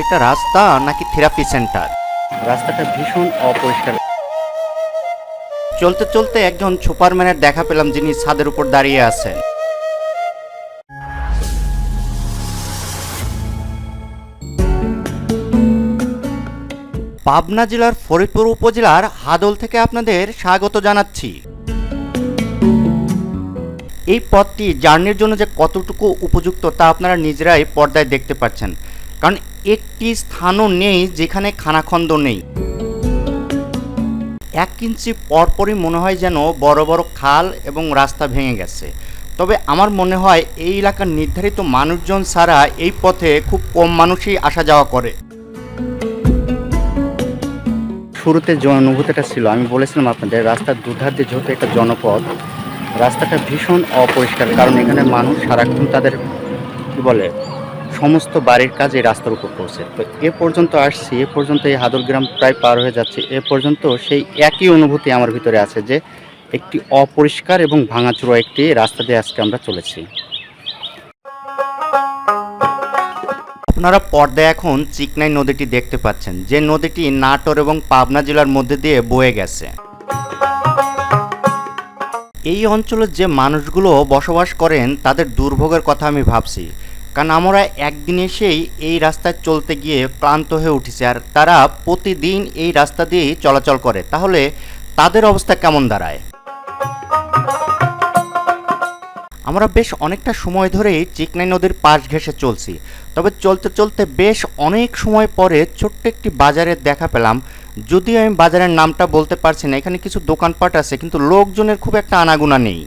এটা রাস্তা নাকি থেরাপি সেন্টার? রাস্তাটা ভীষণ অপরিষ্কার। চলতে চলতে একজন সুপারম্যানের দেখা পেলাম যিনি ছাদের উপর দাঁড়িয়ে আছেন। পাবনা জেলার ফরিদপুর উপজেলার হাদল থেকে আপনাদের স্বাগত জানাচ্ছি। এই পথটি জার্নির জন্য যে কতটুকু উপযুক্ত তা আপনারা নিজেরাই পর্দায় দেখতে পাচ্ছেন। কারণ একটি স্থানও নেই যেখানে খানাখন্দ নেই। এক ইঞ্চি পরপরই মনে হয় যেন বড় বড় খাল এবং রাস্তা ভেঙে গেছে। তবে আমার মনে হয় এই এলাকার নির্ধারিত মানুষজন ছাড়া এই পথে খুব কম মানুষই আসা যাওয়া করে। শুরুতে যে অনুভূতিটা ছিল, আমি বলেছিলাম আপনাদের, রাস্তার দুধার দিয়ে যেহেতু একটা জনপদ রাস্তাটা ভীষণ অপরিষ্কার, কারণ এখানে মানুষ সারাক্ষণ তাদের, কি বলে সমস্ত বাড়ির কাজ এই রাস্তার উপর করছে তো এ পর্যন্ত আসছি, এ পর্যন্ত এই হাদল গ্রাম প্রায় পার হয়ে যাচ্ছে, এ পর্যন্ত সেই একই অনুভূতি আমার ভিতরে আছে যে একটি অপরিষ্কার এবং ভাঙাচোরা একটি রাস্তা দিয়ে আজকে আমরা চলেছি। আপনারা পর্দায় এখন চিকনাই নদীটি দেখতে পাচ্ছেন, যে নদীটি নাটোর এবং পাবনা জেলার মধ্যে দিয়ে বয়ে গেছে। এই অঞ্চলের যে মানুষগুলো বসবাস করেন, তাদের দুর্ভোগের কথা আমি ভাবছি। কারণ আমরা একদিন এসেই এই রাস্তায় চলতে গিয়ে ক্লান্ত হয়ে উঠেছি আর তারা প্রতিদিন এই রাস্তা দিয়েই চলাচল করে। তাহলে তাদের অবস্থা কেমন দাঁড়ায়? আমরা বেশ অনেকটা সময় ধরেই চিকনাই নদীর পাশ ঘেঁষে চলছি। তবে চলতে চলতে বেশ অনেক সময় পরে ছোট্ট একটি বাজারের দেখা পেলাম। যদিও আমি বাজারের নামটা বলতে পারছি না, এখানে কিছু দোকানপাট আছে, কিন্তু লোকজনের খুব একটা আনাগোনা নেই।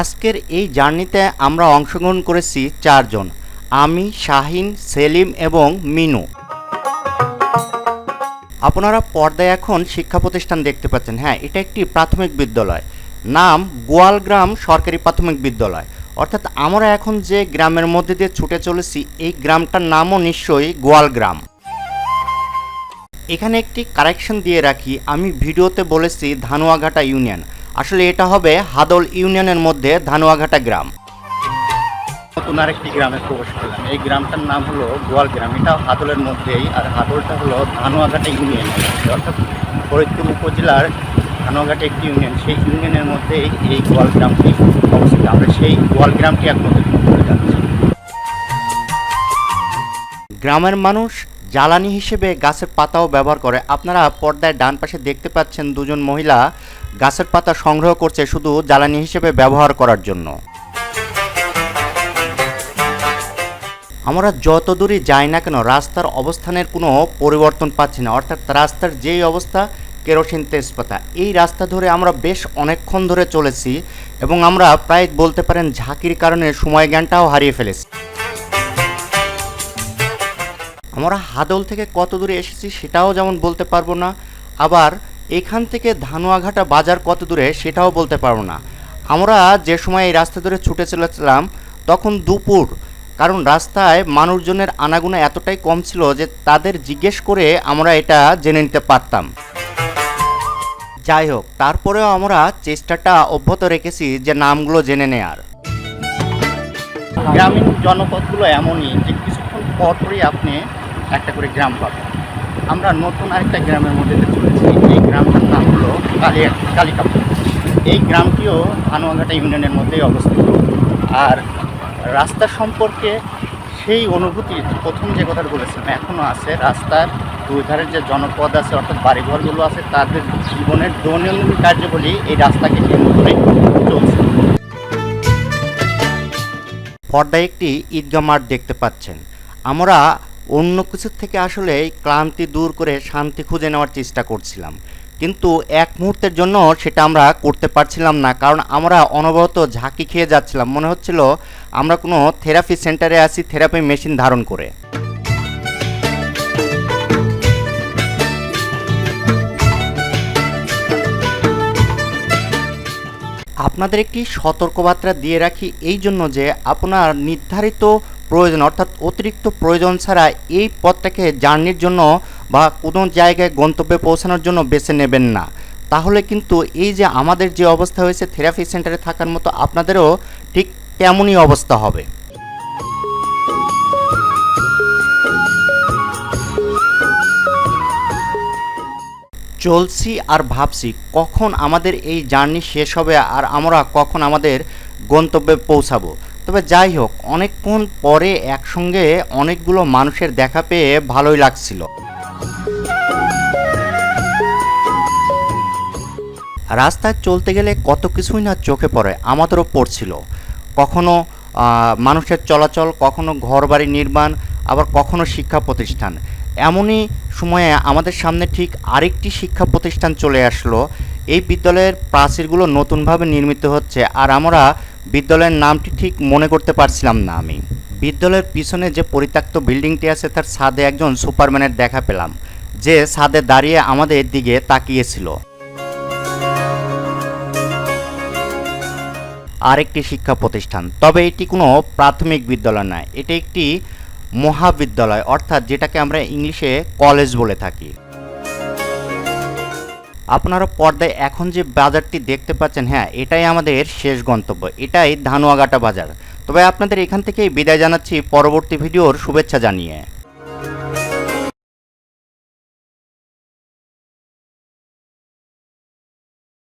আজকের এই জার্নিতে আমরা অংশগ্রহণ করেছি চারজন, আমি, শাহিন, সেলিম এবং মিনু। আপনারা পর্দায় এখন শিক্ষা প্রতিষ্ঠান দেখতে পাচ্ছেন। হ্যাঁ এটা একটি প্রাথমিক বিদ্যালয়। নাম গোয়ালগ্রাম সরকারি প্রাথমিক বিদ্যালয়। অর্থাৎ আমরা এখন যে গ্রামের মধ্যে দিয়ে ছুটে চলেছি, এই গ্রামটার নামও নিশ্চয়ই গোয়ালগ্রাম। এখানে একটি কারেকশন দিয়ে রাখি। আমি ভিডিওতে বলেছি ধানুয়াঘাটা ইউনিয়ন। আসলে এটা হবে হাদল ইউনিয়নের মধ্যে ধানুয়াঘাটা গ্রাম। নতুন আরেকটি গ্রামে প্রবেশ করলাম। এই গ্রামটার নাম হলো গোয়াল গ্রাম। এটা হাদলের মধ্যেই আর হাদলটা হলো ধানুয়াঘাটা ইউনিয়ন। অর্থাৎ ফরিদপুর উপজেলার ধানুয়াঘাটা একটি ইউনিয়ন। সেই ইউনিয়নের মধ্যেই এই গোয়াল গ্রামটি অবস্থিত। আমরা সেই গোয়াল গ্রামটি যাচ্ছি। গ্রামের মানুষ জ্বালানি হিসেবে গাছের পাতাও ব্যবহার করে। আপনারা পর্দায় ডান পাশে দেখতে পাচ্ছেন দুজন মহিলা গাছের পাতা সংগ্রহ করছে শুধু জ্বালানি হিসেবে ব্যবহার করার জন্য। আমরা যত দূরই যাই না কেন, রাস্তার অবস্থানের কোনো পরিবর্তন পাচ্ছি না। অর্থাৎ রাস্তার যেই অবস্থা, কেরোসিন, তেজপাতা, এই রাস্তা ধরে আমরা বেশ অনেকক্ষণ ধরে চলেছি এবং আমরা প্রায় বলতে পারেন ঝাঁকির কারণে সময় জ্ঞানটাও হারিয়ে ফেলেছি। আমরা হাদল থেকে কত দূরে এসেছি সেটাও যেমন বলতে পারব না, আবার এখান থেকে ধানুয়াঘাটা বাজার কত দূরে সেটাও বলতে পারব না। আমরা যে সময় এই রাস্তা ধরে ছুটে চলেছিলাম, তখন দুপুর, কারণ রাস্তায় মানুষজনের আনাগুনা এতটাই কম ছিল যে তাদের জিজ্ঞেস করে আমরা এটা জেনে নিতে পারতাম। যাই হোক, তারপরেও আমরা চেষ্টাটা অব্যাহত রেখেছি যে নামগুলো জেনে নেয়ার। গ্রামীণ জনপদগুলো এমনই যে কিছুক্ষণ পরপরই আপনি একটা করে গ্রাম পাবেন আমরা নতুন আরেকটা গ্রামের মধ্যে চলেছি। এই গ্রামটার নাম হলো কালিয়া কালিকাপুর। এই গ্রামটিও ধানুয়াঘাটা ইউনিয়নের মধ্যেই অবস্থিত। আর রাস্তা সম্পর্কে সেই অনুভূতি, প্রথম যে কথাটা বলেছিলাম এখনও আছে। রাস্তার দুই ধারের যে জনপদ আছে, অর্থাৎ বাড়িঘরগুলো আছে, তাদের জীবনের দৈনন্দিন কার্যবলী এই রাস্তাকে কেন্দ্র করে চলছে। পর্দায় একটি ঈদগাহ মাঠ দেখতে পাচ্ছেন। আমরা অন্য কিছুর থেকে আসলে ক্লান্তি দূর করে শান্তি খুঁজে নেওয়ার চেষ্টা করছিলাম। কিন্তু এক মুহূর্তের জন্য সেটা আমরা করতে পারছিলাম না, কারণ আমরা অনবরত ঝাঁকি খেয়ে যাচ্ছিলাম। মনে হচ্ছিল আমরা কোনো থেরাপি সেন্টারে আছি, থেরাপি মেশিন ধারণ করে। আপনাদের একটি সতর্কবার্তা দিয়ে রাখি এই জন্য যে, আপনার নির্ধারিত প্রয়োজন, অর্থাৎ অতিরিক্ত প্রয়োজন ছাড়া এই পথটাকে জার্নির জন্য বা কোনো জায়গায় গন্তব্যে পৌঁছানোর জন্য বেছে নেবেন না। তাহলে কিন্তু এই যে আমাদের যে অবস্থা হয়েছে, থেরাপি সেন্টারে থাকার মতো আপনাদেরও ঠিক তেমনই অবস্থা হবে। চলছি আর ভাবছি কখন আমাদের এই জার্নি শেষ হবে আর আমরা কখন আমাদের গন্তব্যে পৌঁছাবো। তবে যাই হোক, অনেকক্ষণ পরে একসঙ্গে অনেকগুলো মানুষের দেখা পেয়ে ভালোই লাগছিল। রাস্তায় চলতে গেলে কত কিছুই না চোখে পড়ে, আমাদেরও পড়ছিল। কখনো মানুষের চলাচল, কখনো ঘরবাড়ি নির্মাণ, আবার কখনো শিক্ষা প্রতিষ্ঠান। এমনই সময়ে আমাদের সামনে ঠিক আরেকটি শিক্ষা প্রতিষ্ঠান চলে আসলো। এই বিদ্যালয়ের প্রাচীরগুলো নতুনভাবে নির্মিত হচ্ছে, আর আমরা বিদ্যালয়ের নামটি ঠিক মনে করতে পারছিলাম না আমি। বিদ্যালয়ের পিছনে যে পরিত্যক্ত বিল্ডিংটি আছে, তার ছাদে একজন সুপারম্যানের দেখা পেলাম, যে ছাদে দাঁড়িয়ে আমাদের দিকে তাকিয়েছিল। আরেকটি শিক্ষা প্রতিষ্ঠান। তবে এটি কোনো প্রাথমিক বিদ্যালয় নয়, এটি একটি মহাবিদ্যালয়, অর্থাৎ যেটাকে আমরা ইংলিশে কলেজ বলে থাকি। আপনারা পর্দায় এখন যে বাজারটি দেখতে পাচ্ছেন হ্যাঁ এটাই আমাদের শেষ গন্তব্য, এটাই ধানুয়াঘাটা বাজার। তবে আপনাদের এখান থেকেই বিদায় জানাচ্ছি পরবর্তী ভিডিওর শুভেচ্ছা জানিয়ে।